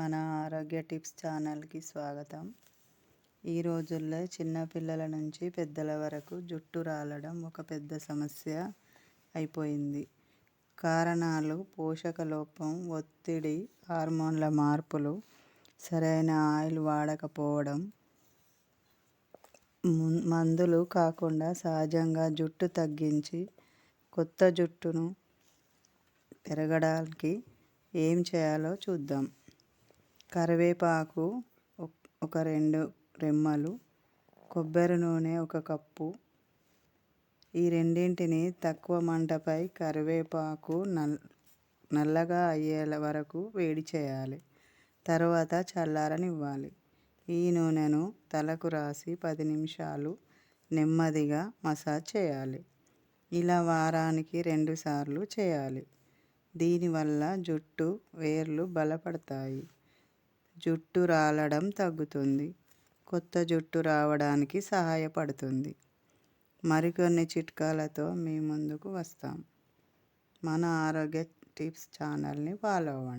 మన ఆరోగ్య టిప్స్ ఛానల్కి స్వాగతం. ఈ రోజుల్లో చిన్నపిల్లల నుంచి పెద్దల వరకు జుట్టు రాలడం ఒక పెద్ద సమస్య అయిపోయింది. కారణాలు పోషక లోపం ఒత్తిడి హార్మోన్ల మార్పులు సరైన ఆయిల్ వాడకపోవడం మందులు కాకుండా సహజంగా జుట్టు తగ్గించి కొత్త జుట్టును పెరగడానికి ఏం చేయాలో చూద్దాం. కరివేపాకు ఒక రెండు రెమ్మలు కొబ్బరి నూనె ఒక కప్పు. ఈ రెండింటిని తక్కువ మంటపై కరివేపాకు నల్ నల్లగా అయ్యేల వరకు వేడి చేయాలి. తర్వాత చల్లారనివ్వాలి. ఈ నూనెను తలకు రాసి పది నిమిషాలు నెమ్మదిగా మసాజ్ చేయాలి. ఇలా వారానికి రెండుసార్లు చేయాలి. దీనివల్ల జుట్టు వేర్లు బలపడతాయి. జుట్టు రాలడం తగ్గుతుంది. కొత్త జుట్టు రావడానికి సహాయపడుతుంది. మరికొన్ని చిట్కాలతో మీ ముందుకు వస్తాం. మన ఆరోగ్య టిప్స్ ఛానల్ని ఫాలో అవ్వండి.